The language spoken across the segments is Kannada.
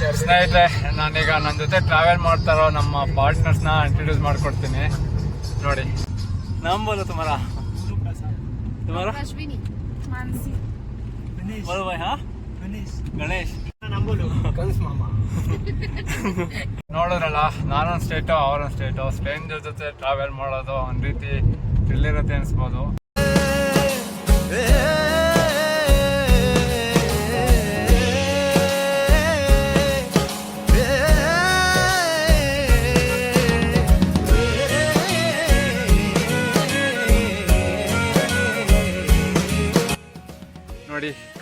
ಸ್ನೇಹಿತರೆ ನಾನೀಗ ನನ್ನ ಜೊತೆ ಟ್ರಾವೆಲ್ ಮಾಡ್ತಾರೋ ನಮ್ಮ ಪಾರ್ಟ್ನರ್ಸ್ನ ಇಂಟ್ರೊಡ್ಯೂಸ್ ಮಾಡ್ಕೊಡ್ತೀನಿ. ನೋಡಿ. ನಂಬಲು ತುಮಾರ? ತುಮಾರ? ಗಣೇಶ್. ನೋಡೋದ್ರಲ್ಲ ನಾನೊಂದು ಸ್ಟೇಟು ಅವರೊಂದು ಸ್ಟೇಟು ಸ್ಟ್ರೇಂಜರ್ ಜೊತೆ ಟ್ರಾವೆಲ್ ಮಾಡೋದು ಒಂದು ರೀತಿ ಥ್ರಿಲ್ ಅನಿಸ್ಬೋದು.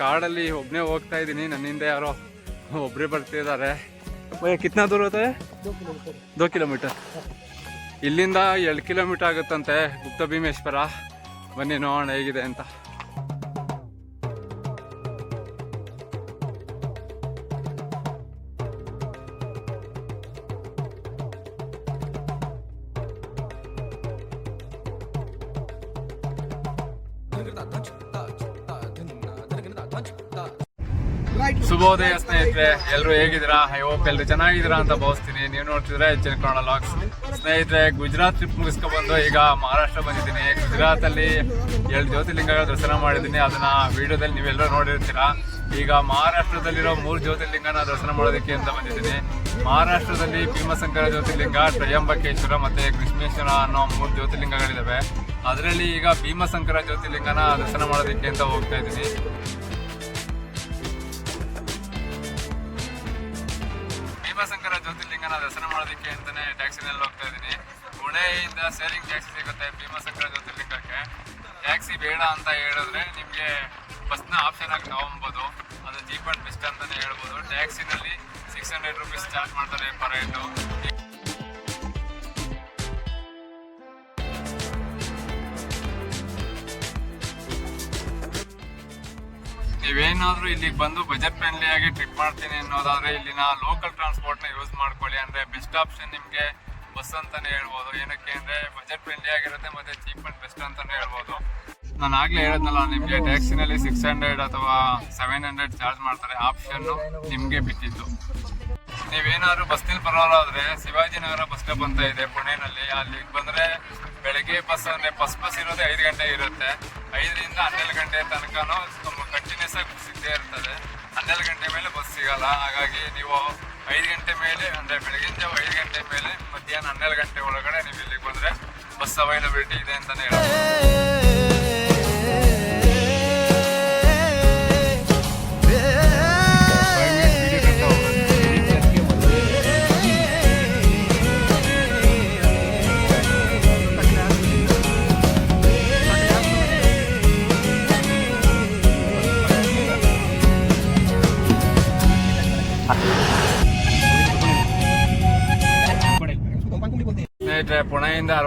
ಕಾಡಲ್ಲಿ ಒಬ್ಬನೇ ಹೋಗ್ತಾ ಇದ್ದೀನಿ. ನನ್ನಿಂದ ಯಾರೋ ಒಬ್ಬರೇ ಬರ್ತಿದ್ದಾರೆ ಕಿತ್ನಾ ದೂರ ಹೋಗ್ತಾ ದೋ ಕಿಲೋಮೀಟರ್. ಇಲ್ಲಿಂದ ಎರಡು ಕಿಲೋಮೀಟರ್ ಆಗುತ್ತಂತೆ ಗುಪ್ತ ಭೀಮೇಶ್ವರ. ಬನ್ನಿ, ನೋಡೋಣ ಹೇಗಿದೆ ಅಂತ. ಶುಭೋದಯ ಸ್ನೇಹಿತರೆ ಎಲ್ಲರೂ ಹೇಗಿದ್ದೀರಾ? ಐ ಹೋಪ್ ಎಲ್ಲರೂ ಚೆನ್ನಾಗಿದ್ದೀರಾ ಅಂತ ಭಾವಿಸ್ತೀನಿ. ನೀವು ನೋಡ್ತಿದ್ರೆ ಹೆಚ್ಚಿನ ಕನ್ನಡ ಲಾಕ್ಸ್ ಸ್ನೇಹಿತರೆ, ಗುಜರಾತ್ ಟ್ರಿಪ್ ಮುಗಿಸ್ಕೊಬಂದು ಈಗ ಮಹಾರಾಷ್ಟ್ರ ಬಂದಿದ್ದೀನಿ. ಗುಜರಾತಲ್ಲಿ ಎರಡು ಜ್ಯೋತಿರ್ಲಿಂಗಗಳ ದರ್ಶನ ಮಾಡಿದ್ದೀನಿ. ಅದನ್ನ ವಿಡಿಯೋದಲ್ಲಿ ನೀವೆಲ್ಲರೂ ನೋಡಿರ್ತೀರಾ. ಈಗ ಮಹಾರಾಷ್ಟ್ರದಲ್ಲಿರೋ ಮೂರು ಜ್ಯೋತಿರ್ಲಿಂಗನ ದರ್ಶನ ಮಾಡೋದಕ್ಕೆ ಅಂತ ಬಂದಿದ್ದೀನಿ. ಮಹಾರಾಷ್ಟ್ರದಲ್ಲಿ ಭೀಮಶಂಕರ ಜ್ಯೋತಿರ್ಲಿಂಗ, ತ್ರಯಂಬಕೇಶ್ವರ ಮತ್ತೆ ಕೃಷ್ಣೇಶ್ವರ ಅನ್ನೋ ಮೂರು ಜ್ಯೋತಿರ್ಲಿಂಗಗಳಿದ್ದಾವೆ ಅದರಲ್ಲಿ ಈಗ ಭೀಮಶಂಕರ ಜ್ಯೋತಿರ್ಲಿಂಗನ ದರ್ಶನ ಮಾಡೋದಕ್ಕೆ ಅಂತ ಹೋಗ್ತಾ ಇದ್ದೀನಿ. ಟ್ಯಾಕ್ಸಿನಲ್ಲಿ ಹೋಗ್ತಾ ಇದ್ದೀನಿ. ಪುಣೆಯಿಂದ ಸೇರಿಂಗ್ ಟ್ಯಾಕ್ಸಿ ಸಿಗುತ್ತೆ ಜೊತೆ ಜ್ಯೋತಿರ್ಲಿಂಗಕ್ಕೆ. ಟ್ಯಾಕ್ಸಿ ಬೇಡ ಅಂತ ಹೇಳಿದ್ರೆ ನಿಮಗೆ ಬಸ್ನ ಆಪ್ಷನ್ ಆಗಿ ತಗೊಬೋದು ಅದು ಚೀಪ್ ಅಂಡ್ ಬೆಸ್ಟ್ ಅಂತಾನೆ ಹೇಳ್ಬೋದು. ಟ್ಯಾಕ್ಸಿನಲ್ಲಿ ಸಿಕ್ಸ್ ಹಂಡ್ರೆಡ್ ರುಪೀಸ್ ಚಾರ್ಜ್ ಮಾಡ್ತಾರೆ ಪರ್ ಹೆಡ್ಡು ನೀವೇನಾದ್ರೂ ಇಲ್ಲಿಗೆ ಬಂದು ಬಜೆಟ್ ಫ್ರೆಂಡ್ಲಿ ಆಗಿ ಟ್ರಿಪ್ ಮಾಡ್ತೀನಿ ಅನ್ನೋದಾದ್ರೆ ಇಲ್ಲಿನ ಲೋಕಲ್ ಟ್ರಾನ್ಸ್ಪೋರ್ಟ್ನ ಯೂಸ್ ಮಾಡ್ಕೊಳ್ಳಿ. ಅಂದ್ರೆ ಬೆಸ್ಟ್ ಆಪ್ಷನ್ ನಿಮಗೆ ಬಸ್ ಅಂತಾನೆ ಹೇಳ್ಬೋದು. ಏನಕ್ಕೆ ಅಂದ್ರೆ ಬಜೆಟ್ ಫ್ರೆಂಡ್ಲಿ ಆಗಿರುತ್ತೆ ಮತ್ತೆ ಚೀಪ್ ಅಂಡ್ ಬೆಸ್ಟ್ ಅಂತಾನೆ ಹೇಳ್ಬೋದು. ನಾನು ಆಗ್ಲೇ ಹೇಳಿದ್ನಲ್ಲ, ನಿಮಗೆ ಟ್ಯಾಕ್ಸಿನಲ್ಲಿ ಸಿಕ್ಸ್ ಹಂಡ್ರೆಡ್ ಅಥವಾ ಸೆವೆನ್ ಹಂಡ್ರೆಡ್ ಚಾರ್ಜ್ ಮಾಡ್ತಾರೆ. ಆಪ್ಷನ್ ನಿಮಗೆ ಬಿಟ್ಟಿದ್ದು. ನೀವೇನಾದ್ರು ಬಸ್ನಲ್ಲಿ ಬರೋರಾದ್ರೆ ಶಿವಾಜಿನಗರ ಬಸ್ ಸ್ಟಾಪ್ ಅಂತ ಇದೆ ಪುಣೆನಲ್ಲಿ. ಅಲ್ಲಿಗೆ ಬಂದ್ರೆ ಬೆಳಗ್ಗೆ ಬಸ್ ಅಂದ್ರೆ ಬಸ್ ಬಸ್ ಇರೋದೇ ಐದು ಗಂಟೆ ಇರುತ್ತೆ. ಐದರಿಂದ ಹನ್ನೆರಡು ಗಂಟೆ ತನಕನೂ ಕಂಟಿನ್ಯೂಸ್ ಆಗಿ ಇದ್ದೇ ಇರ್ತದೆ. ಹನ್ನೆರಡು ಗಂಟೆ ಮೇಲೆ ಬಸ್ ಸಿಗಲ್ಲ. ಹಾಗಾಗಿ ನೀವು ಐದು ಗಂಟೆ ಮೇಲೆ, ಅಂದರೆ ಬೆಳಗಿನ ಜಾವ ಐದು ಗಂಟೆ ಮೇಲೆ ಮಧ್ಯಾಹ್ನ ಹನ್ನೆರಡು ಗಂಟೆ ಒಳಗಡೆ ನೀವು ಇಲ್ಲಿಗೆ ಬಂದರೆ ಬಸ್ ಅವೈಲಬಿಲಿಟಿ ಇದೆ ಅಂತಲೇ ಹೇಳ್ಬೋದು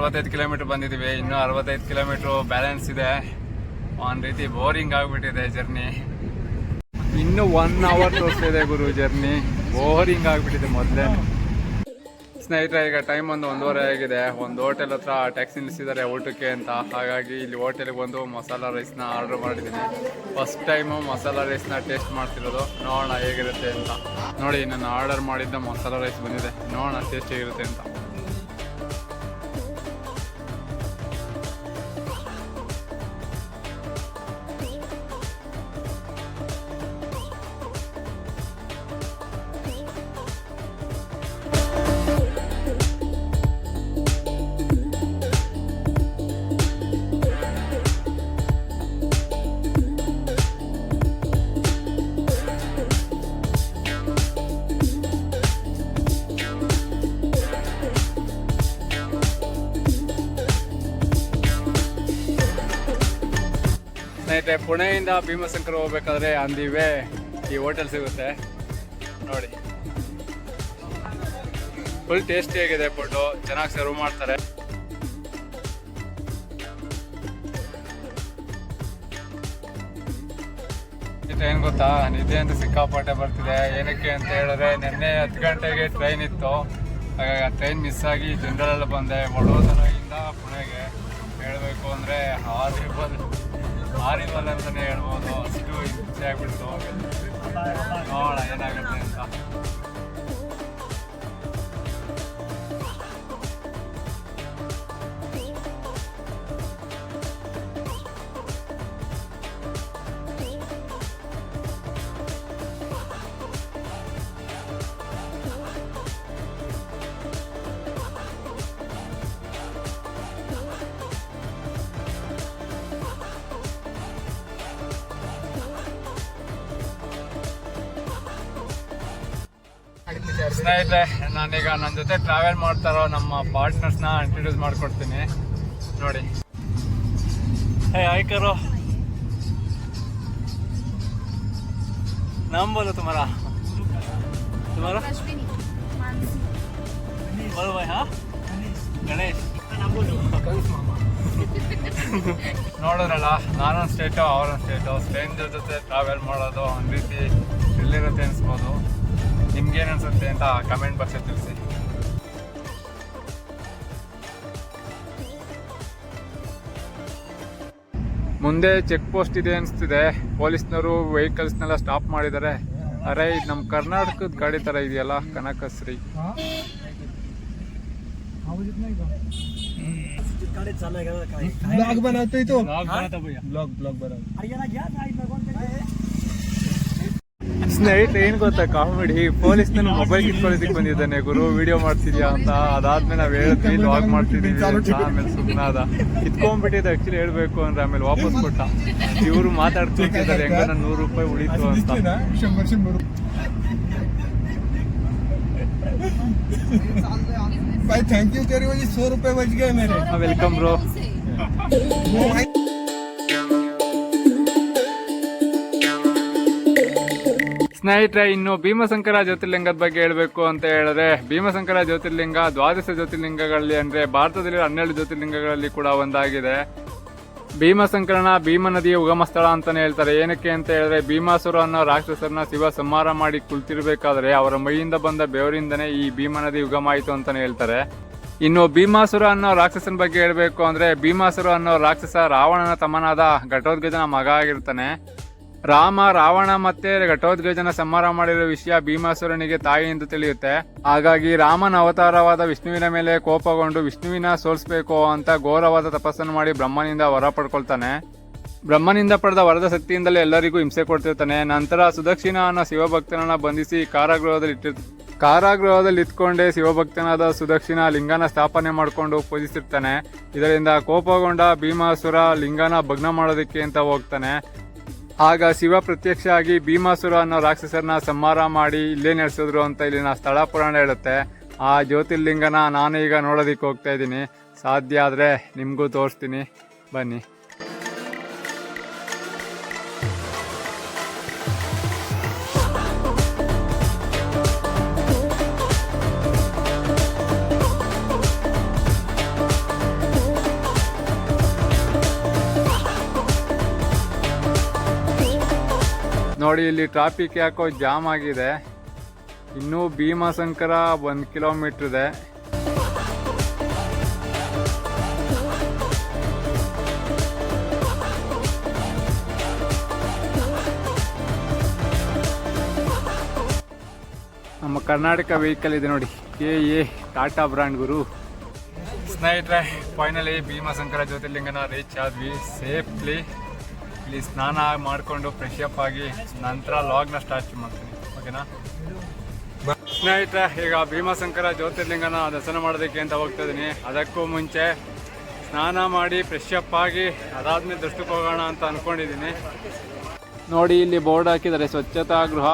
ಅರವತ್ತೈದು ಕಿಲೋಮೀಟರ್ ಬಂದಿದ್ದೀವಿ. ಇನ್ನೂ ಅರವತ್ತೈದು ಕಿಲೋಮೀಟರ್ ಬ್ಯಾಲೆನ್ಸ್ ಇದೆ. ಒಂದು ರೀತಿ ಬೋರಿಂಗ್ ಆಗಿಬಿಟ್ಟಿದೆ ಜರ್ನಿ ಇನ್ನು ಒನ್ ಅವರ್ ತೋರಿಸ್ತಿದೆ ಗುರು ಜರ್ನಿ ಬೋರಿಂಗ್ ಆಗಿಬಿಟ್ಟಿದೆ ಮೊದಲೇ. ಸ್ನೇಹಿತರೆ, ಈಗ ಟೈಮ್ ಒಂದು ಒಂದೂವರೆ ಆಗಿದೆ. ಒಂದು ಹೋಟೆಲ್ ಹತ್ರ ಟ್ಯಾಕ್ಸಿ ನಿಲ್ಲಿಸಿದ್ದಾರೆ ಊಟಕ್ಕೆ ಅಂತ. ಹಾಗಾಗಿ ಇಲ್ಲಿ ಹೋಟೆಲ್ಗೆ ಬಂದು ಮಸಾಲ ರೈಸ್ನ ಆರ್ಡರ್ ಮಾಡಿದ್ದೀನಿ. ಫಸ್ಟ್ ಟೈಮು ಮಸಾಲ ರೈಸ್ನ ಟೇಸ್ಟ್ ಮಾಡ್ತಿರೋದು. ನೋಡೋಣ ಹೇಗಿರುತ್ತೆ ಅಂತ. ನೋಡಿ ನಾನು ಆರ್ಡರ್ ಮಾಡಿದ್ದ ಮಸಾಲ ರೈಸ್ ಬಂದಿದೆ. ನೋಡೋಣ ಟೇಸ್ಟ್ ಹೇಗಿರುತ್ತೆ ಅಂತ. ಸ್ನೇಹಿತರೆ ಪುಣೆಯಿಂದ ಭೀಮಶಂಕರ್ ಹೋಗ್ಬೇಕಾದ್ರೆ ಅಂದಿವೆ. ಈ ಹೋಟೆಲ್ ಸಿಗುತ್ತೆ. ನೋಡಿ. ಫುಲ್ ಟೇಸ್ಟಿ ಆಗಿದೆ ಫುಡ್ಡು ಚೆನ್ನಾಗಿ ಸರ್ವ್ ಮಾಡ್ತಾರೆ. ಟ್ರೈನ್ ಗೊತ್ತಾ? ನಿದ್ದೆ ಅಂತ ಸಿಕ್ಕಾಪಟ್ಟೆ ಬರ್ತಿದೆ. ಏನಕ್ಕೆ ಅಂತ ಹೇಳಿದ್ರೆ, ನಿನ್ನೆ ಹತ್ತು ಗಂಟೆಗೆ ಟ್ರೈನ್ ಇತ್ತು. ಹಾಗಾಗಿ ಆ ಟ್ರೈನ್ ಮಿಸ್ ಆಗಿ ಜನರಲ್ ಬಂದೆ. ವಡೋದರೆಯಿಂದ ಪುಣೆಗೆ. ಹೇಳಬೇಕು ಅಂದರೆ ಹಾರಿಬಲ್ ಹಾರಿಬಲ್ ಅಂತಲೇ ಹೇಳ್ಬೋದು. ಅಷ್ಟು ಹಿಂಸೆ ಆಗ್ಬಿಡ್ತು ನೋಡೋಣ ಏನಾಗುತ್ತೆ ಅಂತ. ಸ್ನೇಹಿತರೆ ನಾನೀಗ ನನ್ನ ಜೊತೆ ಟ್ರಾವೆಲ್ ಮಾಡ್ತಾರೋ ನಮ್ಮ ಪಾರ್ಟ್ನರ್ಸ್ನ ಇಂಟ್ರೊಡ್ಯೂಸ್ ಮಾಡ್ಕೊಡ್ತೀನಿ ನೋಡಿ ಹೇ ಹಾಯ್ ಕರೋ नाम बोलो तुम्हारा तुम्हारा अश्विनी मानसी बोलो भाई हाँ ಗಣೇಶ್ ನೋಡಿದ್ರಲ್ಲ ನಾನೊಂದು ಸ್ಟೇಟು ಅವರೊಂದು ಸ್ಟೇಟು ಸ್ಟ್ರೇಂಜರ್ ಜೊತೆ ಟ್ರಾವೆಲ್ ಮಾಡೋದು ಒಂದು ರೀತಿ ಎಲ್ಲಿರುತ್ತೆ ಅನ್ಸ್ಬೋದು ನಿಮ್ಗೇನು ಅನ್ಸುತ್ತೆ ಅಂತ ಕಮೆಂಟ್ ಬಾಕ್ಸ್ ತಿಳಿಸಿ. ಮುಂದೆ ಚೆಕ್ ಪೋಸ್ಟ್ ಇದೆ ಅನಿಸ್ತಿದೆ. ಪೊಲೀಸ್ನವರು ವೆಹಿಕಲ್ಸ್ನೆಲ್ಲ ಸ್ಟಾಪ್ ಮಾಡಿದ್ದಾರೆ. ಅರೆ ಇದು ನಮ್ಮ ಕರ್ನಾಟಕದ ಗಾಡಿ ಥರ ಇದೆಯಲ್ಲ ಕನಕಶ್ರೀ तो ब्लॉग ब्लॉग बनव ಸ್ನೇಹಿತರೆ ಏನ್ ಗೊತ್ತಾ ಕಾಮಿಡಿ ಪೊಲೀಸ್ ನನ್ನ ಮೊಬೈಲ್ ಕಿತ್ಕೊಳ್ಳೋದಕ್ಕೆ ಬಂದಿದ್ದಾನೆ ಗುರು ವಿಡಿಯೋ ಮಾಡ್ತಿದ್ಯಾ ಅಂತ ಅದಾದ್ಮೇಲೆ ನಾವ್ ಹೇಳಿದ್ವಿ ಲಾಗ್ ಮಾಡ್ತಿದೀವಿ ಅಂತ ಆಮೇಲೆ ಸುಮ್ಮನಾದ ಕಿತ್ಕೊಂಡ್ಬಿಟ್ಟಿದ್ದೆ ಆಕ್ಚುಲಿ ಹೇಳ್ಬೇಕು ಅಂದ್ರೆ ಆಮೇಲೆ ವಾಪಸ್ ಕೊಟ್ಟ ಇವರು ಮಾತಾಡ್ತಿದ್ದಾರೆ ಹೆಂಗ ನನ್ನ ನೂರು ರೂಪಾಯಿ ಉಳಿತು ಅಂತ दिसतोय ना शंभर शंभर भाई थैंक यू तेरी वजह सौ रुपए बच गए मेरे ವೆಲ್ಕಮ್ ಬ್ರೋ ಸ್ನೇಹಿತರೆ, ಇನ್ನು ಭೀಮಶಂಕರ ಜ್ಯೋತಿರ್ಲಿಂಗದ ಬಗ್ಗೆ ಹೇಳಬೇಕು ಅಂತ ಹೇಳಿದ್ರೆ, ಭೀಮಶಂಕರ ಜ್ಯೋತಿರ್ಲಿಂಗ ದ್ವಾದಶ ಜ್ಯೋತಿರ್ಲಿಂಗಗಳಲ್ಲಿ ಅಂದ್ರೆ ಭಾರತದಲ್ಲಿ ಹನ್ನೆರಡು ಜ್ಯೋತಿರ್ಲಿಂಗಗಳಲ್ಲಿ ಕೂಡ ಒಂದಾಗಿದೆ. ಭೀಮಶಂಕರನ ಭೀಮ ನದಿಯ ಉಗಮ ಸ್ಥಳ ಅಂತಾನೆ ಹೇಳ್ತಾರೆ. ಏನಕ್ಕೆ ಅಂತ ಹೇಳಿದ್ರೆ ಭೀಮಾಸುರ ಅನ್ನೋ ರಾಕ್ಷಸರನ್ನ ಶಿವ ಸಂಹಾರ ಮಾಡಿ ಕುಳಿತಿರ್ಬೇಕಾದ್ರೆ ಅವರ ಮೈಯಿಂದ ಬಂದ ಬೆವರಿಂದನೇ ಈ ಭೀಮ ನದಿ ಉಗಮ ಆಯಿತು ಅಂತಾನೆ ಹೇಳ್ತಾರೆ. ಇನ್ನು ಭೀಮಾಸುರ ಅನ್ನೋ ರಾಕ್ಷಸನ ಬಗ್ಗೆ ಹೇಳಬೇಕು ಅಂದ್ರೆ, ಭೀಮಾಸುರ ಅನ್ನೋ ರಾಕ್ಷಸ ರಾವಣನ ತಮ್ಮನಾದ ಘಟೋದ್ಗಜನ ಮಗ ಆಗಿರ್ತಾನೆ. ರಾಮ, ರಾವಣ ಮತ್ತೆ ಘಟೋದ್ಗಜನ ಸಂಹಾರ ಮಾಡಿರೋ ವಿಷಯ ಭೀಮಾಸುರನಿಗೆ ತಾಯಿ ಎಂದು ತಿಳಿಯುತ್ತೆ. ಹಾಗಾಗಿ ರಾಮನ ಅವತಾರವಾದ ವಿಷ್ಣುವಿನ ಮೇಲೆ ಕೋಪಗೊಂಡು ವಿಷ್ಣುವಿನ ಸೋಲ್ಸ್ಬೇಕು ಅಂತ ಘೋರವಾದ ತಪಸ್ಸನ್ನು ಮಾಡಿ ಬ್ರಹ್ಮನಿಂದ ವರ ಪಡ್ಕೊಳ್ತಾನೆ. ಬ್ರಹ್ಮನಿಂದ ಪಡೆದ ವರದ ಶಕ್ತಿಯಿಂದಲೇ ಎಲ್ಲರಿಗೂ ಹಿಂಸೆ ಕೊಡ್ತಿರ್ತಾನೆ. ನಂತರ ಸುದಕ್ಷಿಣ ಅನ್ನೋ ಶಿವಭಕ್ತನನ್ನ ಬಂಧಿಸಿ ಕಾರಾಗೃಹದಲ್ಲಿ ಇಟ್ಟಿರ್, ಕಾರಾಗೃಹದಲ್ಲಿ ಇತ್ಕೊಂಡೇ ಶಿವಭಕ್ತನಾದ ಸುದಕ್ಷಿಣ ಲಿಂಗನ ಸ್ಥಾಪನೆ ಮಾಡಿಕೊಂಡು ಪೂಜಿಸಿರ್ತಾನೆ. ಇದರಿಂದ ಕೋಪಗೊಂಡ ಭೀಮಾಸುರ ಲಿಂಗನ ಭಗ್ನ ಮಾಡೋದಕ್ಕೆ ಅಂತ ಹೋಗ್ತಾನೆ. ಆಗ ಶಿವ ಪ್ರತ್ಯಕ್ಷ ಆಗಿ ಭೀಮಾಸುರ ಅನ್ನೋ ರಾಕ್ಷಸರನ್ನ ಸಂಹಾರ ಮಾಡಿ ಇಲ್ಲೇ ನಡೆಸಿದ್ರು ಅಂತ ಇಲ್ಲಿನ ಸ್ಥಳ ಪುರಾಣ ಹೇಳುತ್ತೆ. ಆ ಜ್ಯೋತಿರ್ಲಿಂಗನ ನಾನು ಈಗ ನೋಡೋದಿಕ್ಕೆ ಹೋಗ್ತಾ ಇದ್ದೀನಿ. ಸಾಧ್ಯ ಆದರೆ ನಿಮಗೂ ತೋರಿಸ್ತೀನಿ. ಬನ್ನಿ. ನೋಡಿ, ಇಲ್ಲಿ ಟ್ರಾಫಿಕ್ ಯಾಕೋ ಜಾಮ್ ಆಗಿದೆ. ಇನ್ನೂ ಭೀಮಾಶಂಕರ ಒಂದು ಕಿಲೋಮೀಟರ್ ಇದೆ. ನಮ್ಮ ಕರ್ನಾಟಕ ವೆಹಿಕಲ್ ಇದೆ ನೋಡಿ. ಕೆ ಎ ಟಾಟಾ ಬ್ರ್ಯಾಂಡ್ ಗುರು. ಸ್ನೇಹಿತರೆ ಫೈನಲಿ ಭೀಮಾಶಂಕರ ಜ್ಯೋತಿರ್ಲಿಂಗನ ರೀಚ್ ಆದ್ವಿ. ಸೇಫ್ಲಿ ಇಲ್ಲಿ ಸ್ನಾನ ಮಾಡಿಕೊಂಡು ಫ್ರೆಶ್ ಅಪ್ ಆಗಿ ನಂತರ ಲಾಗ್ನ ಸ್ಟಾರ್ಟ್ ಮಾಡ್ತೀನಿ. ಓಕೆನಾ ಸ್ನೇಹಿತರೆ, ಈಗ ಭೀಮಾಶಂಕರ ಜ್ಯೋತಿರ್ಲಿಂಗನ ದರ್ಶನ ಮಾಡೋದಕ್ಕೆ ಅಂತ ಹೋಗ್ತಾ ಇದ್ದೀನಿ ಅದಕ್ಕೂ ಮುಂಚೆ ಸ್ನಾನ ಮಾಡಿ ಫ್ರೆಶ್ ಅಪ್ ಆಗಿ ಅದಾದ್ಮೇಲೆ ದೃಷ್ಟಿ ಹೋಗೋಣ ಅಂತ ಅನ್ಕೊಂಡಿದ್ದೀನಿ ನೋಡಿ, ಇಲ್ಲಿ ಬೋರ್ಡ್ ಹಾಕಿದ್ದಾರೆ, ಸ್ವಚ್ಛತಾ ಗೃಹ.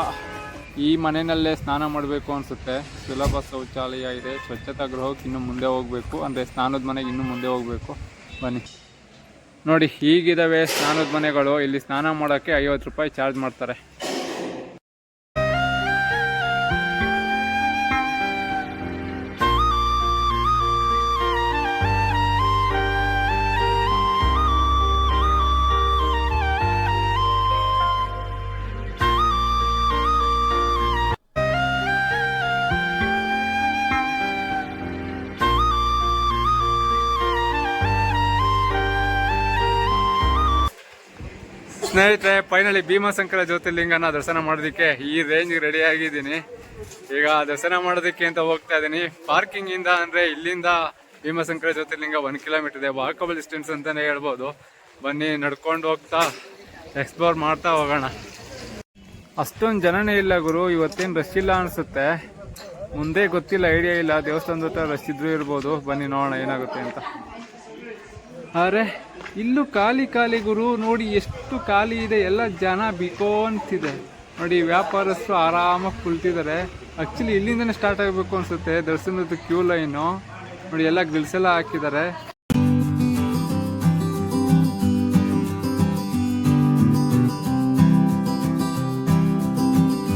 ಈ ಮನೆಯಲ್ಲೇ ಸ್ನಾನ ಮಾಡಬೇಕು ಅನಿಸುತ್ತೆ. ಸುಲಭ ಶೌಚಾಲಯ ಇದೆ, ಸ್ವಚ್ಛತಾ ಗೃಹಕ್ಕೆ ಇನ್ನು ಮುಂದೆ ಹೋಗಬೇಕು. ಅಂದರೆ ಸ್ನಾನದ ಮನೆಗೆ ಇನ್ನು ಮುಂದೆ ಹೋಗಬೇಕು. ಬನ್ನಿ. ನೋಡಿ ಈಗಿದ್ದಾವೆ ಸ್ನಾನದ ಮನೆಗಳು. ಇಲ್ಲಿ ಸ್ನಾನ ಮಾಡೋಕ್ಕೆ ಐವತ್ತು ರೂಪಾಯಿ ಚಾರ್ಜ್ ಮಾಡ್ತಾರೆ. ಸ್ನೇಹಿತರೆ ಫೈನಲಿ ಭೀಮಾಶಂಕರ ಜ್ಯೋತಿರ್ಲಿಂಗನ ದರ್ಶನ ಮಾಡೋದಕ್ಕೆ ಈ ರೇಂಜ್ ರೆಡಿ ಆಗಿದ್ದೀನಿ. ಈಗ ದರ್ಶನ ಮಾಡೋದಕ್ಕೆ ಅಂತ ಹೋಗ್ತಾ ಇದ್ದೀನಿ. ಪಾರ್ಕಿಂಗ್ ಇಂದ ಅಂದ್ರೆ ಇಲ್ಲಿಂದ ಭೀಮಾಶಂಕರ ಜ್ಯೋತಿರ್ಲಿಂಗ ಒನ್ ಕಿಲೋಮೀಟರ್ ಇದೆ. ವಾಕಬಲ್ ಡಿಸ್ಟೆನ್ಸ್ ಅಂತಾನೆ ಹೇಳ್ಬೋದು. ಬನ್ನಿ, ನಡ್ಕೊಂಡು ಹೋಗ್ತಾ ಎಕ್ಸ್ಪ್ಲೋರ್ ಮಾಡ್ತಾ ಹೋಗೋಣ. ಅಷ್ಟೊಂದು ಜನನೇ ಇಲ್ಲ ಗುರು. ಇವತ್ತೇನು ರಶ್ ಇಲ್ಲ ಅನಿಸುತ್ತೆ. ಮುಂದೆ ಗೊತ್ತಿಲ್ಲ ಐಡಿಯಾ ಇಲ್ಲ. ದೇವಸ್ಥಾನದ ಹತ್ರ ರಶ್ ಇದ್ರೂ ಇರ್ಬೋದು. ಬನ್ನಿ, ನೋಡೋಣ ಏನಾಗುತ್ತೆ ಅಂತ. ಅರೆ ಇಲ್ಲೂ ಖಾಲಿ ಖಾಲಿ ಗುರು, ನೋಡಿ ಎಷ್ಟು ಖಾಲಿ ಇದೆ, ಎಲ್ಲ ಜನ ಬಿಕೋ ಅಂತಿದೆ ನೋಡಿ ವ್ಯಾಪಾರಸ್ಥರು ಆರಾಮಾಗಿ ಕುಳ್ತಿದ್ದಾರೆ ಆ್ಯಕ್ಚುಲಿ ಇಲ್ಲಿಂದನೇ ಸ್ಟಾರ್ಟ್ ಆಗಬೇಕು ಅನಿಸುತ್ತೆ ದರ್ಶನದ ಕ್ಯೂ ಲೈನು ನೋಡಿ, ಎಲ್ಲ ಗಿಲ್ಸೆಲ್ಲ ಹಾಕಿದ್ದಾರೆ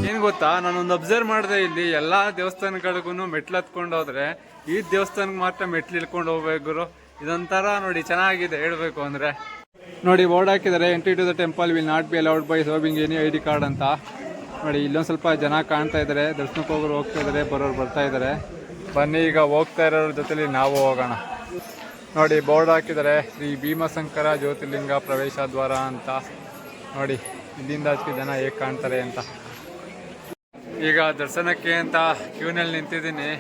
ಏನು ಗೊತ್ತಾ, ನಾನೊಂದು ಅಬ್ಸರ್ವ್ ಮಾಡಿದೆ ಇಲ್ಲಿ, ಎಲ್ಲಾ ದೇವಸ್ಥಾನಗಳಿಗೂ ಮೆಟ್ಲು ಹತ್ಕೊಂಡು ಹೋದ್ರೆ, ಈ ದೇವಸ್ಥಾನಕ್ಕೆ ಮಾತ್ರ ಮೆಟ್ಲು ಇಳ್ಕೊಂಡು ಹೋಗ್ಬೇಕು ಗುರು. ಇದೊಂಥರ ನೋಡಿ ಚೆನ್ನಾಗಿದೆ ಹೇಳಬೇಕು ಅಂದ್ರೆ. ನೋಡಿ ಬೋರ್ಡ್ ಹಾಕಿದ್ದಾರೆ. Entry to the temple will not be allowed by showing any I D card ಅಂತ. ನೋಡಿ, ಇಲ್ಲೊಂದು ಸ್ವಲ್ಪ ಜನ ಕಾಣ್ತಾ ಇದ್ದಾರೆ. ದರ್ಶನಕ್ಕೆ ಹೋಗೋರು ಹೋಗ್ತಾ ಇದ್ದಾರೆ, ಬರೋರು ಬರ್ತಾ ಇದ್ದಾರೆ. ಬನ್ನಿ, ಈಗ ಹೋಗ್ತಾ ಇರೋರ ಜೊತೆಲಿ ನಾವು ಹೋಗೋಣ. ನೋಡಿ ಬೋರ್ಡ್ ಹಾಕಿದ್ದಾರೆ. ಶ್ರೀ ಭೀಮಶಂಕರ ಜ್ಯೋತಿರ್ಲಿಂಗ ಪ್ರವೇಶ ದ್ವಾರ ಅಂತ. ನೋಡಿ, ಇಲ್ಲಿಂದ ಜನ ಹೇಗೆ ಕಾಣ್ತಾರೆ ಅಂತ. ಈಗ ದರ್ಶನಕ್ಕೆ ಅಂತ ಕ್ಯೂನಲ್ಲಿ ನಿಂತಿದ್ದೀನಿ.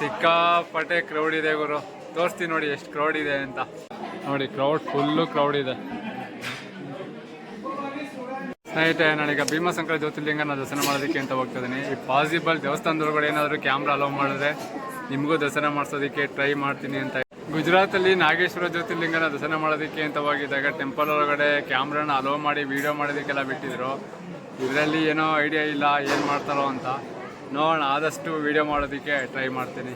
ಸಿಕ್ಕಾಪಟ್ಟೆ ಕ್ರೌಡ್ ಇದೆ ಗುರು. ತೋರಿಸ್ತೀನಿ ನೋಡಿ, ಎಷ್ಟು ಕ್ರೌಡ್ ಇದೆ ಅಂತ. ನೋಡಿ ಕ್ರೌಡ್ ಫುಲ್ಲು ಕ್ರೌಡ್ ಇದೆ. ಸ್ನೇಹಿತರೆ, ನಾನೀಗ ಭೀಮಶಂಕರ ಜ್ಯೋತಿರ್ಲಿಂಗನ ದರ್ಶನ ಮಾಡೋದಕ್ಕೆ ಅಂತ ಹೋಗ್ತಾ ಇದ್ದೀನಿ. ಈ ಪಾಸಿಬಲ್ ದೇವಸ್ಥಾನದೊಳಗಡೆ ಏನಾದರೂ ಕ್ಯಾಮ್ರಾ ಅಲೋ ಮಾಡಿದ್ರೆ ನಿಮಗೂ ದರ್ಶನ ಮಾಡಿಸೋದಕ್ಕೆ ಟ್ರೈ ಮಾಡ್ತೀನಿ ಅಂತ. ಗುಜರಾತಲ್ಲಿ ನಾಗೇಶ್ವರ ಜ್ಯೋತಿರ್ಲಿಂಗನ ದರ್ಶನ ಮಾಡೋದಕ್ಕೆ ಅಂತ ಹೋಗಿದ್ದಾಗ ಟೆಂಪಲ್ ಒಳಗಡೆ ಕ್ಯಾಮ್ರಾನ ಅಲೋ ಮಾಡಿ ವಿಡಿಯೋ ಮಾಡೋದಕ್ಕೆಲ್ಲ ಬಿಟ್ಟಿದ್ರು. ಇದರಲ್ಲಿ ಏನೋ ಐಡಿಯಾ ಇಲ್ಲ, ಏನು ಮಾಡ್ತಾರೋ ಅಂತ. ನೋಡೋಣ, ಆದಷ್ಟು ವಿಡಿಯೋ ಮಾಡೋದಕ್ಕೆ ಟ್ರೈ ಮಾಡ್ತೀನಿ.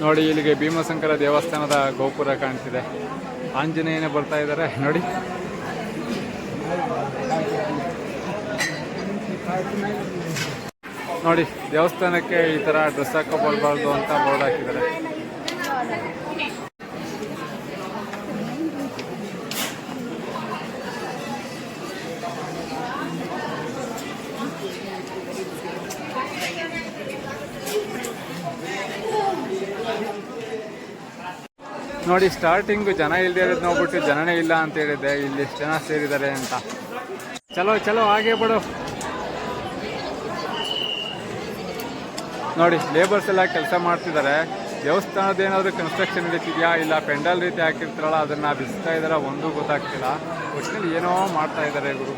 ನೋಡಿ, ಇಲ್ಲಿಗೆ ಭೀಮಶಂಕರ ದೇವಸ್ಥಾನದ ಗೋಪುರ ಕಾಣ್ತಿದೆ. ಆಂಜನೇಯನೇ ಬರ್ತಾ ಇದ್ದಾರೆ. ನೋಡಿ. ನೋಡಿ, ದೇವಸ್ಥಾನಕ್ಕೆ ಈ ತರ ಡ್ರೆಸ್ ಹಾಕೋ ಬರಬಾರ್ದು ಅಂತ ಬೋರ್ಡ್ ಹಾಕಿದ್ದಾರೆ. ನೋಡಿ ಸ್ಟಾರ್ಟಿಂಗ್ ಜನ ಇಲ್ಲದೆ ಇರೋದು ನೋಡ್ಬಿಟ್ಟು ಜನನೇ ಇಲ್ಲ ಅಂತ ಹೇಳಿದ್ದೆ. ಇಲ್ಲಿ ಎಷ್ಟು ಜನ ಸೇರಿದ್ದಾರೆ ಅಂತ. ಚಲೋ ಚಲೋ, ಹಾಗೆ ಬಿಡು. ನೋಡಿ ಲೇಬರ್ಸ್ ಎಲ್ಲ ಕೆಲಸ ಮಾಡ್ತಿದ್ದಾರೆ. ದೇವಸ್ಥಾನದ ಏನಾದರೂ ಕನ್ಸ್ಟ್ರಕ್ಷನ್ ನಡೀತಿದ್ಯಾ? ಇಲ್ಲ, ಪೆಂಡಲ್ ರೀತಿ ಹಾಕಿರ್ತಾರಲ್ಲ, ಅದನ್ನ ಬಿಸ್ತಾ ಇದ್ದಾರೆ? ಒಂದು ಗೊತ್ತಾಗ್ತಿಲ್ಲ. ಒಟ್ಟಿನಲ್ಲಿ ಏನೋ ಮಾಡ್ತಾ ಇದ್ದಾರೆ ಗುರು.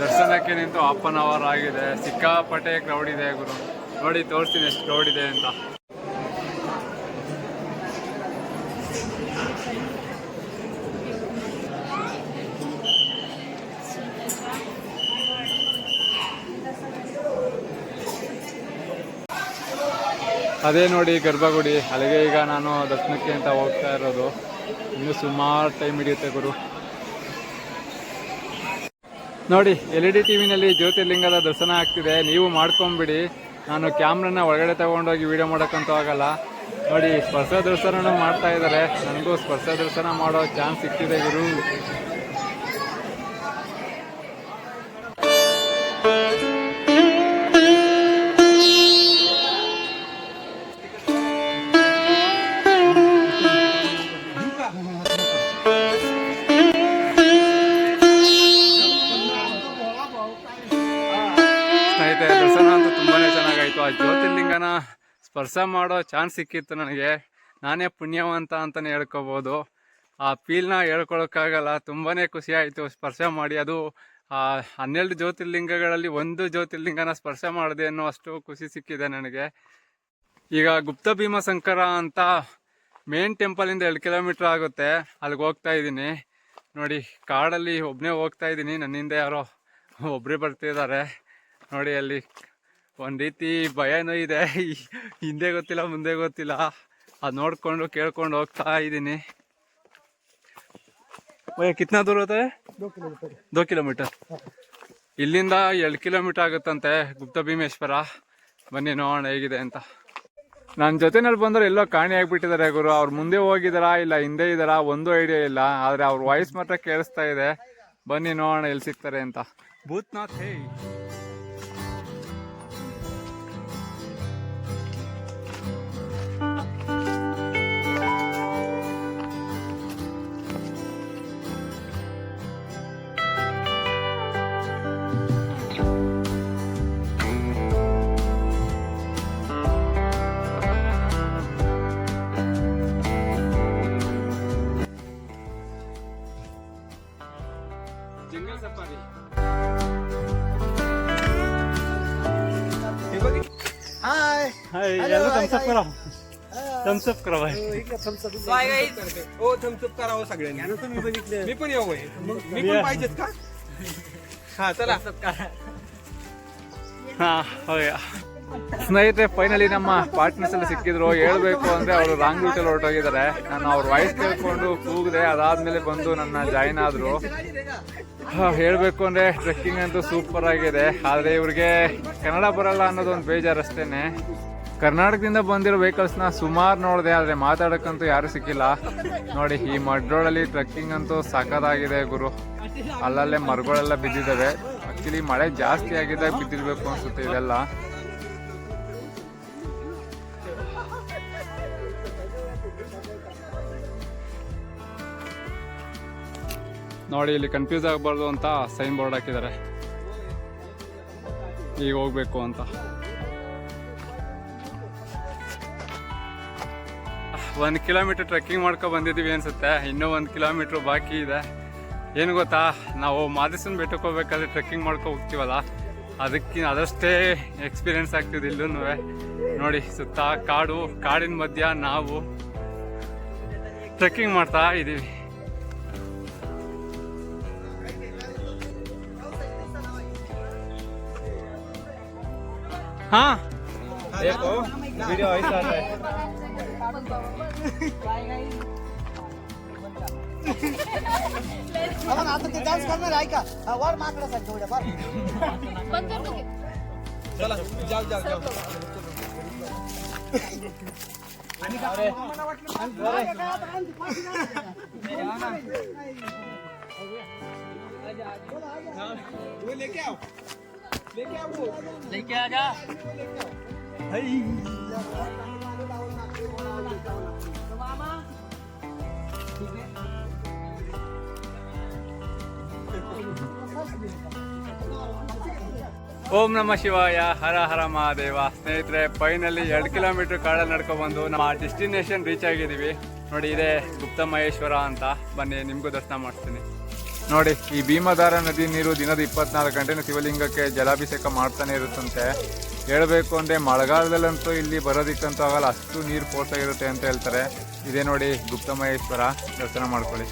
ದರ್ಶನಕ್ಕೆ ನಿಂತು ಹಾಫ್ ಅನ್ ಅವರ್ ಆಗಿದೆ. ಸಿಕ್ಕಾಪಟ್ಟೆ ಕ್ರೌಡ್ ಇದೆ ಗುರು. ನೋಡಿ, ತೋರಿಸ್ತೀನಿ ಎಷ್ಟು ಕ್ರೌಡ್ ಇದೆ ಅಂತ. ಅದೇ ನೋಡಿ ಗರ್ಭಗುಡಿ. ಅಲ್ಲಿಗೆ ಈಗ ನಾನು ದರ್ಶನಕ್ಕೆ ಅಂತ ಹೋಗ್ತಾ ಇರೋದು. ಇನ್ನು ಸುಮಾರು ಟೈಮ್ ಹಿಡಿಯುತ್ತೆ ಗುರು. ನೋಡಿ, ಎಲ್ ಇ ಡಿ ಟಿವಿನಲ್ಲಿ ಜ್ಯೋತಿರ್ಲಿಂಗದ ದರ್ಶನ ಆಗ್ತಿದೆ. ನೀವು ಮಾಡ್ಕೊಂಬಿಡಿ. ನಾನು ಕ್ಯಾಮ್ರನ್ನ ಒಳಗಡೆ ತಗೊಂಡೋಗಿ ವಿಡಿಯೋ ಮಾಡೋಕ್ಕಂತೂ ಆಗಲ್ಲ. ನೋಡಿ, ಸ್ಪರ್ಶ ದರ್ಶನ ಮಾಡ್ತಾ ಇದ್ದಾರೆ. ನನಗೂ ಸ್ಪರ್ಶ ದರ್ಶನ ಮಾಡೋ ಚಾನ್ಸ್ ಸಿಕ್ಕಿದೆ ಗುರು. ಅಂತೂ ತುಂಬಾನೇ ಚೆನ್ನಾಗಾಯ್ತು. ಆ ಜ್ಯೋತಿರ್ಲಿಂಗನ ಸ್ಪರ್ಶ ಮಾಡೋ ಚಾನ್ಸ್ ಸಿಕ್ಕಿತ್ತು ನನಗೆ. ನಾನೇ ಪುಣ್ಯವಂತ ಅಂತಾನೆ ಹೇಳ್ಕೊಬೋದು. ಆ ಫೀಲ್ನ ಹೇಳ್ಕೊಳಕ್ಕಾಗಲ್ಲ. ತುಂಬಾನೇ ಖುಷಿ ಆಯ್ತು ಸ್ಪರ್ಶ ಮಾಡಿ. ಅದು, ಆ ಹನ್ನೆರಡು ಜ್ಯೋತಿರ್ಲಿಂಗಗಳಲ್ಲಿ ಒಂದು ಜ್ಯೋತಿರ್ಲಿಂಗನ ಸ್ಪರ್ಶ ಮಾಡಿದೆ ಅನ್ನೋ ಅಷ್ಟು ಖುಷಿ ಸಿಕ್ಕಿದೆ ನನಗೆ. ಈಗ ಗುಪ್ತ ಭೀಮಶಂಕರ ಅಂತ ಮೇನ್ ಟೆಂಪಲಿಂದ ಎರಡು ಕಿಲೋಮೀಟ್ರ್ ಆಗುತ್ತೆ. ಅಲ್ಲಿಗೆ ಹೋಗ್ತಾ ಇದ್ದೀನಿ. ನೋಡಿ, ಕಾಡಲ್ಲಿ ಒಬ್ಬನೇ ಹೋಗ್ತಾ ಇದ್ದೀನಿ. ನನ್ನಿಂದ ಯಾರೋ ಒಬ್ಬರೇ ಬರ್ತಿದ್ದಾರೆ. ನೋಡಿ ಅಲ್ಲಿ ಒಂದು ರೀತಿ ಭಯನೂ ಇದೆ. ಹಿಂದೆ ಗೊತ್ತಿಲ್ಲ ಮುಂದೆ ಗೊತ್ತಿಲ್ಲ. ಅದು ನೋಡ್ಕೊಂಡು ಕೇಳ್ಕೊಂಡು ಹೋಗ್ತಾ ಇದ್ದೀನಿ. ಭಯ ಕಿತ್ನಾ ದೂರ ಹೋದ್ರೆ ದೋ ಕಿಲೋಮೀಟರ್. ಇಲ್ಲಿಂದ ಎರಡು ಕಿಲೋಮೀಟರ್ ಆಗುತ್ತಂತೆ ಗುಪ್ತ ಭೀಮೇಶ್ವರ. ಬನ್ನಿ ನೋಡೋಣ ಹೇಗಿದೆ ಅಂತ. ನನ್ನ ಜೊತೆನಲ್ಲಿ ಬಂದ್ರೆ ಎಲ್ಲೋ ಕಾಣಿ ಆಗ್ಬಿಟ್ಟಿದ್ದಾರೆ ಗುರು. ಅವ್ರು ಮುಂದೆ ಹೋಗಿದಾರಾ ಇಲ್ಲ ಹಿಂದೆ ಇದ್ದಾರಾ ಒಂದು ಐಡಿಯಾ ಇಲ್ಲ. ಆದ್ರೆ ಅವ್ರ ವಾಯ್ಸ್ ಮಾತ್ರ ಕೇಳಿಸ್ತಾ ಇದೆ. ಬನ್ನಿ ನೋಡೋಣ ಎಲ್ಲಿ ಸಿಗ್ತಾರೆ ಅಂತ. ಭೂತ್ನಾಥ್ ಹೇ Hi. ಹಾಯ್ Hello, ಎಲ್ಲ hi, ತಮ್ಮ hi. ಸಫರ Ah, थम्सअप करा भाई हो थम्सअप करावं सगळ्यांनी मी पण येऊ होय. मी पण पाहिजेत का हा चला ಹಾ ಹೋಗ್ಯಾ ಸ್ನೇಹಿತರೆ ಫೈನಲಿ ನಮ್ಮ ಪಾರ್ಟ್ನರ್ಸ್ ಎಲ್ಲ ಸಿಕ್ಕಿದ್ರು ಹೇಳ್ಬೇಕು ಅಂದ್ರೆ ಅವರು ರಾಂಗ್ ರೂಟಲ್ಲಿ ಹೊರಟೋಗಿದ್ದಾರೆ ನಾನು ಅವ್ರ ವಾಯ್ಸ್ ಕೇಳ್ಕೊಂಡು ಕೂಗಿದೆ ಅದಾದ್ಮೇಲೆ ಬಂದು ನನ್ನ ಜಾಯಿನ್ ಆದ್ರು ಹಾ, ಹೇಳ್ಬೇಕು ಅಂದ್ರೆ ಟ್ರೆಕ್ಕಿಂಗ್ ಅಂತೂ ಸೂಪರ್ ಆಗಿದೆ ಆದ್ರೆ ಇವ್ರಿಗೆ ಕನ್ನಡ ಬರಲ್ಲ ಅನ್ನೋದು ಒಂದು ಬೇಜಾರು ಅಷ್ಟೇನೆ ಕರ್ನಾಟಕದಿಂದ ಬಂದಿರೋ ವೆಹಿಕಲ್ಸ್ನ ಸುಮಾರು ನೋಡಿದೆ, ಆದರೆ ಮಾತಾಡೋಕ್ಕಂತೂ ಯಾರೂ ಸಿಕ್ಕಿಲ್ಲ. ನೋಡಿ, ಈ ಮಡ್ ರೋಡಲ್ಲಿ ಟ್ರಕ್ಕಿಂಗ್ ಅಂತೂ ಸಖತ್ತಾಗಿದೆ ಗುರು. ಅಲ್ಲಲ್ಲೇ ಮರಗಳೆಲ್ಲ ಬಿದ್ದಿದ್ದಾವೆ. ಆ್ಯಕ್ಚುಲಿ ಮಳೆ ಜಾಸ್ತಿ ಆಗಿದ್ದಾಗ ಬಿದ್ದಿರಬೇಕು ಅನ್ಸುತ್ತೆ ಇದೆಲ್ಲ. ನೋಡಿ, ಇಲ್ಲಿ ಕನ್ಫ್ಯೂಸ್ ಆಗಬಾರ್ದು ಅಂತ ಸೈನ್ ಬೋರ್ಡ್ ಹಾಕಿದ್ದಾರೆ. ಈಗ ಹೋಗ್ಬೇಕು ಅಂತ. ಒಂದು ಕಿಲೋಮೀಟರ್ ಟ್ರೆಕ್ಕಿಂಗ್ ಮಾಡ್ಕೊ ಬಂದಿದ್ದೀವಿ ಅನಿಸುತ್ತೆ. ಇನ್ನೂ ಒಂದು ಕಿಲೋಮೀಟ್ರ್ ಬಾಕಿ ಇದೆ. ಏನು ಗೊತ್ತಾ? ನಾವು ಮಾದೇಶನ್ ಬೆಟ್ಟಕ್ಕೆ ಹೋಗ್ಬೇಕಾದ್ರೆ ಟ್ರೆಕ್ಕಿಂಗ್ ಮಾಡ್ಕೊ ಹೋಗ್ತೀವಲ್ಲ? ಅದಕ್ಕೆ ಅದಷ್ಟೇ ಎಕ್ಸ್ಪೀರಿಯನ್ಸ್ ಆಗ್ತಿದೆ ಇಲ್ಲೂ ನೋಡಿ, ಸುತ್ತ ಕಾಡು, ಕಾಡಿನ ಮಧ್ಯ ನಾವು ಟ್ರೆಕ್ಕಿಂಗ್ ಮಾಡ್ತಾ ಇದ್ದೀವಿ ಹಾ? देखो वीडियो ऐसा आता है। आता ते डान्स करणार आहे का हा, वर माकडासाठी थोड्या फार चला जाऊ जाऊ जाऊ वो लेके आओ। लेके आओ लेके आ जा। ಓಂ ನಮ ಶಿವಾಯ, ಹರ ಹರ ಮಹಾದೇವ. ಸ್ನೇಹಿತರೆ ಫೈನಲಿ ಎರಡು ಕಿಲೋಮೀಟರ್ ಕಾಡಲ್ಲಿ ನಡ್ಕೊಬಂದು ನಮ್ಮ ಡೆಸ್ಟಿನೇಷನ್ ರೀಚ್ ಆಗಿದ್ದೀವಿ. ನೋಡಿ, ಇದೆ ಗುಪ್ತ ಮಹೇಶ್ವರ ಅಂತ. ಬನ್ನಿ, ನಿಮಗೂ ದರ್ಶನ ಮಾಡಿಸ್ತೀನಿ ನೋಡಿ, ಈ ಭೀಮಧಾರ ನದಿ ನೀರು ದಿನದ ಇಪ್ಪತ್ನಾಲ್ಕು ಗಂಟೆನ ಶಿವಲಿಂಗಕ್ಕೆ ಜಲಾಭಿಷೇಕ ಮಾಡ್ತಾನೆ ಇರುತ್ತಂತೆ. ಹೇಳಬೇಕು ಅಂದರೆ ಮಳೆಗಾಲದಲ್ಲಂತೂ ಇಲ್ಲಿ ಬರೋದಿಕ್ಕಂತೂ ಆಗಲ್ಲ, ಅಷ್ಟು ನೀರು ಫೋರ್ಸ್ ಇರುತ್ತೆ ಅಂತ ಹೇಳ್ತಾರೆ. ಇದೇ ನೋಡಿ ಗುಪ್ತಮಹೇಶ್ವರ ದರ್ಶನ ಮಾಡ್ಕೊಳ್ಳಿ.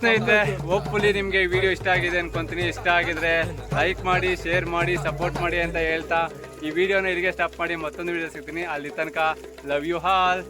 ಸ್ನೇಹಿತರೆ ಹೋಪ್ಫುಲಿ ನಿಮಗೆ ವಿಡಿಯೋ ಇಷ್ಟ ಆಗಿದೆ ಅನ್ಕೊಂತೀನಿ. ಇಷ್ಟ ಆಗಿದ್ರೆ ಲೈಕ್ ಮಾಡಿ ಶೇರ್ ಮಾಡಿ ಸಪೋರ್ಟ್ ಮಾಡಿ ಅಂತ ಹೇಳ್ತಾ ಈ ವಿಡಿಯೋನ ಇಲ್ಲಿಗೆ ಸ್ಟಾಪ್ ಮಾಡಿ. ಮತ್ತೊಂದು ವಿಡಿಯೋ ಸಿಗ್ತೀನಿ. ಅಲ್ಲಿ ತನಕ ಲವ್ ಯು ಹಾಲ್